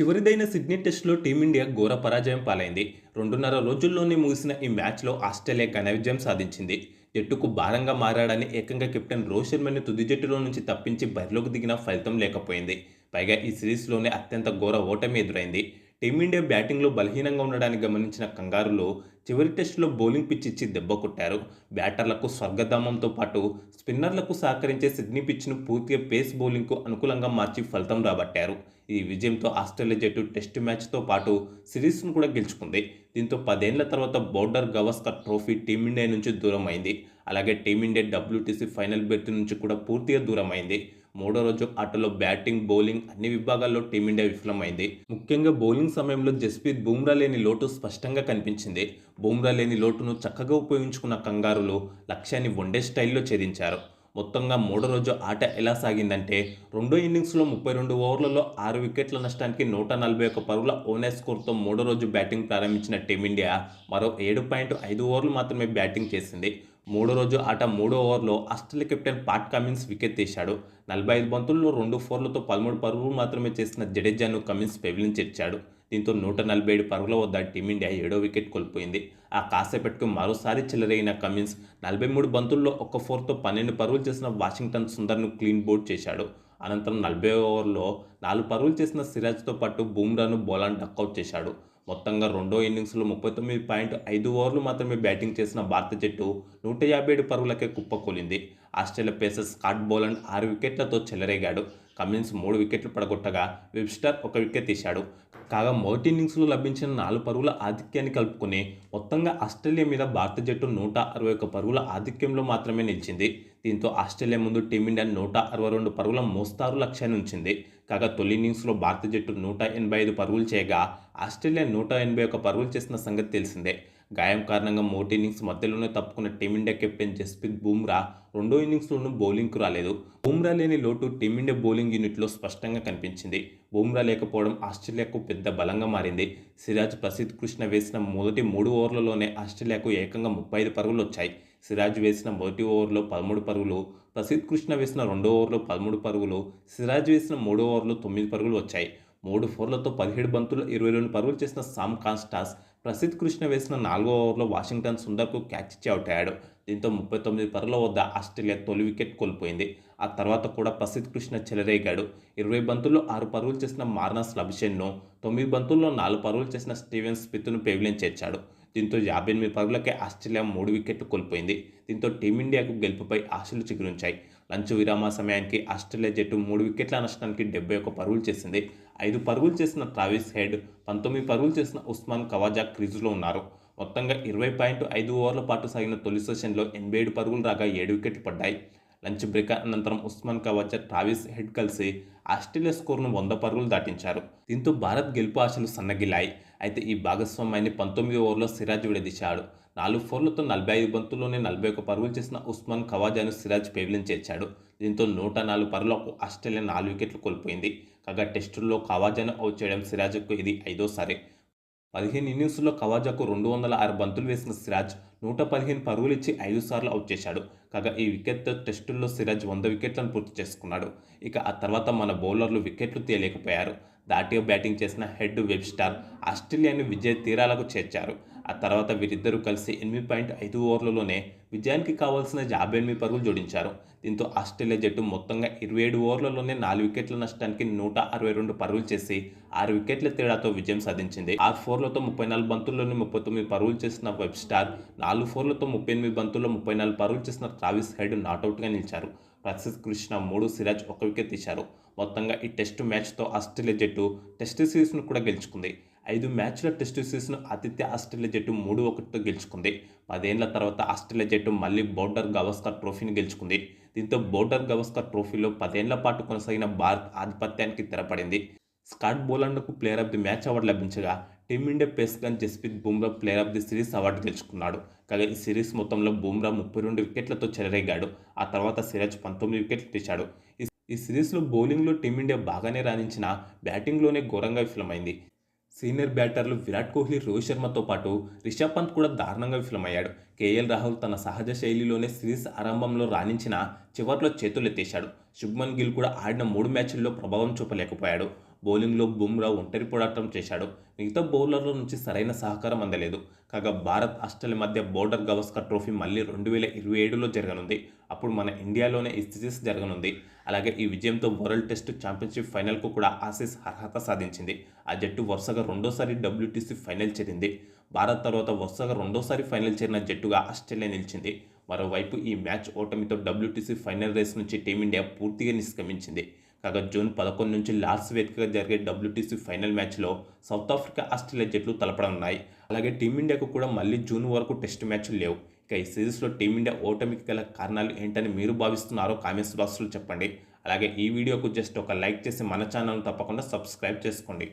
చివరిదైన Sydney టెస్టులో team India ఘోర పరాజయం పాలైంది. రెండున్నర రోజుల్లోనే ముగిసిన ఈ మ్యాచ్లో ఆస్ట్రేలియా ఘన విజయం సాధించింది. జట్టుకు భారంగా మారాడని ఏకంగా కెప్టెన్ రోహిత్ శర్మని తుది జట్టులో నుంచి తప్పించి బరిలోకి దిగిన ఫలితం లేకపోయింది. పైగా ఈ సిరీస్లోనే అత్యంత ఘోర ఓటమి ఎదురైంది. టీమిండియా బ్యాటింగ్లో బలహీనంగా ఉండడానికి గమనించిన కంగారులో చివరి టెస్టులో బౌలింగ్ పిచ్ ఇచ్చి దెబ్బ కొట్టారు. బ్యాటర్లకు స్వర్గధామంతో పాటు స్పిన్నర్లకు సహకరించే సిడ్నీ పిచ్ను పూర్తిగా పేస్ బౌలింగ్కు అనుకూలంగా మార్చి ఫలితం రాబట్టారు. ఈ విజయంతో ఆస్ట్రేలియా జట్టు టెస్ట్ మ్యాచ్తో పాటు సిరీస్ను కూడా గెలుచుకుంది. దీంతో పదేళ్ళ తర్వాత బౌర్డర్ గవస్కర్ ట్రోఫీ టీమిండియా నుంచి దూరం అయింది అలాగే టీమిండియా డబ్ల్యూటీసీ ఫైనల్ బెర్త్ నుంచి కూడా పూర్తిగా దూరం అయింది మూడో రోజు ఆటలో బ్యాటింగ్ బౌలింగ్ అన్ని విభాగాల్లో టీమిండియా విఫలమైంది. ముఖ్యంగా బౌలింగ్ సమయంలో జస్ప్రీత్ బూమ్రా లేని లోటు స్పష్టంగా కనిపించింది. బూమ్రా లేని లోటును చక్కగా ఉపయోగించుకున్న కంగారులు లక్ష్యాన్ని వన్డే స్టైల్లో ఛేదించారు. మొత్తంగా మూడో రోజు ఆట ఎలా సాగిందంటే రెండో ఇన్నింగ్స్లో ముప్పై రెండు ఓవర్లలో ఆరు వికెట్ల నష్టానికి నూట నలభై ఒక్క పరుగుల ఓనెస్ స్కోర్తో మూడో రోజు బ్యాటింగ్ ప్రారంభించిన టీమిండియా మరో ఏడు పాయింట్ ఐదు ఓవర్లు మాత్రమే బ్యాటింగ్ చేసింది. మూడో రోజు ఆట మూడో ఓవర్లో Australia captain Pat Cummins wicket తీశాడు. నలభై ఐదు బంతుల్లో రెండు ఫోర్లతో పదమూడు పరుగులు మాత్రమే చేసిన జడేజాను కమిన్స్ పెవిలిన్ ఇచ్చాడు దీంతో నూట నలభై ఏడు పరుగుల వద్ద టీమిండియా ఏడో వికెట్ కోల్పోయింది. ఆ కాసేపటికి మరోసారి చెలరైన కమిన్స్ నలభై మూడు బంతుల్లో ఒక్క ఫోర్తో పన్నెండు పరుగులు చేసిన వాషింగ్టన్ సుందర్ను క్లీన్ బోర్డ్ చేశాడు. అనంతరం నలభై ఓవర్లో నాలుగు పరుగులు చేసిన సిరాజ్తో పాటు బూమ్రాను బౌలాన్ డక్అవుట్ చేశాడు. మొత్తంగా రెండో ఇన్నింగ్స్లో ముప్పై తొమ్మిది పాయింట్ ఐదు ఓవర్లు మాత్రమే బ్యాటింగ్ చేసిన భారత జట్టు నూట యాభై ఏడు పరుగులకే కుప్పకూలింది ఆస్ట్రేలియా పేసర్ స్కాట్ బోలాండ్ ఆరు వికెట్లతో చెలరేగాడు. కమిన్స్ మూడు వికెట్లు పడగొట్టగా వెబ్స్టర్ ఒక వికెట్ తీశాడు. కాగా మొదటి ఇన్నింగ్స్లో లభించిన నాలుగు పరుగుల ఆధిక్యాన్ని కలుపుకుని మొత్తంగా ఆస్ట్రేలియా మీద భారత జట్టు నూట అరవై ఒక పరుగుల ఆధిక్యంలో మాత్రమే నిలిచింది. దీంతో ఆస్ట్రేలియా ముందు టీమిండియా నూట అరవై రెండు పరుగుల మోస్తారు లక్ష్యాన్ని ఉంచింది. కాగా తొలి ఇన్నింగ్స్లో భారత జట్టు నూట ఎనభై ఐదు పరుగులు చేయగా ఆస్ట్రేలియా నూట ఎనభై ఒక పరుగులు చేసిన సంగతి తెలిసిందే. గాయం కారణంగా మోటి ఇన్నింగ్స్ మధ్యలోనే తప్పుకున్న team India captain Jasprit Bumrah రెండో ఇన్నింగ్స్లోనూ బౌలింగ్కు రాలేదు. బూమ్రా లేని లోటు టీమిండియా బౌలింగ్ యూనిట్లో స్పష్టంగా కనిపించింది. బూమ్రా లేకపోవడం ఆస్ట్రేలియాకు పెద్ద బలంగా మారింది. సిరాజ్ ప్రసిద్ధ్ కృష్ణ వేసిన మొదటి మూడు ఓవర్లలోనే ఆస్ట్రేలియాకు ఏకంగా ముప్పై ఐదు పరుగులు వచ్చాయి. సిరాజ్ వేసిన మొదటి ఓవర్లో పదమూడు పరుగులు ప్రసిద్ధ్ కృష్ణ వేసిన రెండో ఓవర్లో పదమూడు పరుగులు సిరాజ్ వేసిన మూడో ఓవర్లో తొమ్మిది పరుగులు వచ్చాయి. మూడు ఫోర్లతో పదిహేడు బంతులు ఇరవై రెండు పరుగులు చేసిన సామ్ కాన్స్టాస్ ప్రసిద్ధ్ కృష్ణ వేసిన నాలుగో ఓవర్లో వాషింగ్టన్ సుందర్కు క్యాచ్ ఇచ్చి అవుట్ అయ్యాడు. దీంతో ముప్పై తొమ్మిది పరుల వద్ద ఆస్ట్రేలియా తొలి వికెట్ కోల్పోయింది. ఆ తర్వాత కూడా ప్రసిద్ధ్ కృష్ణ చెలరేగాడు. ఇరవై బంతుల్లో ఆరు పరుగులు చేసిన మార్నస్ లభిషన్ను తొమ్మిది బంతుల్లో నాలుగు పరుగులు చేసిన స్టీవెన్ స్మిత్ను పెవిలియన్ చేర్చాడు. దీంతో యాభై ఎనిమిది పరుగులకే ఆస్ట్రేలియా మూడు వికెట్లు కోల్పోయింది. దీంతో టీమిండియాకు గెలుపుపై ఆశలు చిగురించాయి. లంచ్ విరామ సమయానికి ఆస్ట్రేలియా జట్టు మూడు వికెట్ల నష్టానికి డెబ్బై ఒక పరుగులు చేసింది. ఐదు పరుగులు చేసిన ట్రావిస్ హెడ్ పంతొమ్మిది పరుగులు చేసిన ఉస్మాన్ కవాజా క్రీజులో ఉన్నారు. మొత్తంగా ఇరవై పాయింట్ ఐదు ఓవర్ల పాటు సాగిన తొలి సెషన్లో ఎనభై ఏడు పరుగులు రాగా ఏడు వికెట్లు పడ్డాయి. లంచ్ బ్రేక్ అనంతరం ఉస్మాన్ కవాజా ట్రావిస్ హెడ్ కలిసి ఆస్ట్రేలియా స్కోర్ను వంద పరుగులు దాటించారు. దీంతో భారత్ గెలుపు ఆశలు సన్నగిలాయి. అయితే ఈ భాగస్వామ్యాన్ని పంతొమ్మిది ఓవర్లో సిరాజ్ విడదీశాడు. నాలుగు ఫోర్లతో నలభై ఐదు బంతుల్లోనే నలభై ఒక పరుగులు చేసిన ఉస్మాన్ ఖవాజాను సిరాజ్ పెవిలియన్ చేర్చాడు. దీంతో నూట నాలుగు పరులకు ఆస్ట్రేలియా నాలుగు వికెట్లు కోల్పోయింది. కాగా టెస్టుల్లో ఖవాజాను అవుట్ చేయడం సిరాజ్కు ఇది ఐదోసారి. పదిహేను ఇన్నింగ్స్లో కవాజాకు రెండు వందల ఆరు బంతులు వేసిన సిరాజ్ నూట పదిహేను పరుగులు ఇచ్చి ఐదు సార్లు అవుట్ చేశాడు. కాగా ఈ వికెట్తో టెస్టుల్లో సిరాజ్ వంద వికెట్లను పూర్తి చేసుకున్నాడు. ఇక ఆ తర్వాత మన బౌలర్లు వికెట్లు తీయలేకపోయారు. దాటిగా బ్యాటింగ్ చేసిన హెడ్ వెబ్ స్టార్ ఆస్ట్రేలియాను విజయ తీరాలకు చేర్చారు. ఆ తర్వాత వీరిద్దరూ కలిసి ఎనిమిది పాయింట్ ఐదు ఓవర్లలోనే విజయానికి కావాల్సిన యాభై ఎనిమిది పరుగులు జోడించారు. దీంతో ఆస్ట్రేలియా జట్టు మొత్తంగా ఇరవై ఏడు ఓవర్లలోనే నాలుగు వికెట్ల నష్టానికి నూట అరవై రెండు పరుగులు చేసి ఆరు వికెట్ల తేడాతో విజయం సాధించింది. ఆరు ఫోర్లతో ముప్పై నాలుగు బంతుల్లోనే ముప్పై తొమ్మిది పరుగులు చేసిన వెబ్ స్టార్ నాలుగు ఫోర్లతో ముప్పై ఎనిమిది బంతుల్లో ముప్పై నాలుగు పరుగులు చేసిన ట్రావిస్ హెడ్ నాట్అవుట్గా నిలిచారు. ప్రసిద్ కృష్ణ మూడు సిరాజ్ ఒక వికెట్ తీశారు. మొత్తంగా ఈ టెస్ట్ మ్యాచ్తో ఆస్ట్రేలియా జట్టు టెస్ట్ సిరీస్ను కూడా గెలుచుకుంది. ఐదు మ్యాచ్ల టెస్ట్ సిరీస్ను ఆతిథ్య ఆస్ట్రేలియా జట్టు మూడు ఒకటితో గెలుచుకుంది. పదేళ్ళ తర్వాత ఆస్ట్రేలియా జట్టు మళ్ళీ బోర్డర్ గవస్కర్ ట్రోఫీని గెలుచుకుంది. దీంతో బోర్డర్ గవస్కర్ ట్రోఫీలో పదేళ్ళ పాటు కొనసాగిన భారత్ ఆధిపత్యానికి తెరపడింది. Scott బోలాండ్కు player of the match award లభించగా team India pace gun Jasprit Bumrah player of the series award గెలుచుకున్నాడు. కాగా ఈ సిరీస్ మొత్తంలో బుమ్రా ముప్పై రెండు వికెట్లతో చెలరేగాడు. ఆ తర్వాత సిరాజ్ పంతొమ్మిది వికెట్లు తీశాడు. ఈ సిరీస్లో బౌలింగ్లో టీమిండియా బాగానే రాణించిన బ్యాటింగ్లోనే ఘోరంగా విఫలమైంది. సీనియర్ బ్యాటర్లు విరాట్ కోహ్లీ రోహిత్ శర్మతో పాటు రిషబ్ పంత్ కూడా దారుణంగా విఫలమయ్యాడు. కేఎల్ రాహుల్ తన సహజ శైలిలోనే సిరీస్ ఆరంభంలో రాణించిన చివర్లో చేతులెత్తేశాడు. శుభ్మన్ గిల్ కూడా ఆడిన మూడు మ్యాచ్ల్లో ప్రభావం చూపలేకపోయాడు. బౌలింగ్లో బుమ్రా ఒంటరి పోరాటం చేశాడు. మిగతా బౌలర్ల నుంచి సరైన సహకారం అందలేదు. కాగా భారత్ ఆస్ట్రేలియా మధ్య బోర్డర్ గవస్కర్ ట్రోఫీ మళ్ళీ రెండు వేల ఇరవై ఏడులో జరగనుంది. అప్పుడు మన ఇండియాలోనే ఈ సిరీస్ జరగనుంది. అలాగే ఈ విజయంతో వరల్డ్ టెస్ట్ ఛాంపియన్షిప్ ఫైనల్కు కూడా ఆసీస్ అర్హత సాధించింది. ఆ జట్టు వరుసగా రెండోసారి డబ్ల్యూటీసీ ఫైనల్ చేరింది. భారత్ తర్వాత వరుసగా రెండోసారి ఫైనల్ చేరిన జట్టుగా ఆస్ట్రేలియా నిలిచింది. మరోవైపు ఈ మ్యాచ్ ఓటమితో డబ్ల్యూటీసీ ఫైనల్ రేస్ నుంచి టీమిండియా పూర్తిగా నిష్క్రమించింది. కాగా జూన్ పదకొండు నుంచి లాస్ట్ వేదికగా జరిగే డబ్ల్యూటీసీ ఫైనల్ మ్యాచ్లో సౌత్ ఆఫ్రికా ఆస్ట్రేలియా జట్లు తలపడనున్నాయి. అలాగే టీమిండియాకు కూడా మళ్ళీ జూన్ వరకు టెస్ట్ మ్యాచ్లు లేవు. ఇక ఈ సిరీస్లో టీమిండియా ఓటమికి గల కారణాలు ఏంటని మీరు భావిస్తున్నారో కామెంట్స్ బాక్స్లో చెప్పండి. అలాగే ఈ వీడియోకు జస్ట్ ఒక లైక్ చేసి మన ఛానల్ తప్పకుండా సబ్స్క్రైబ్ చేసుకోండి.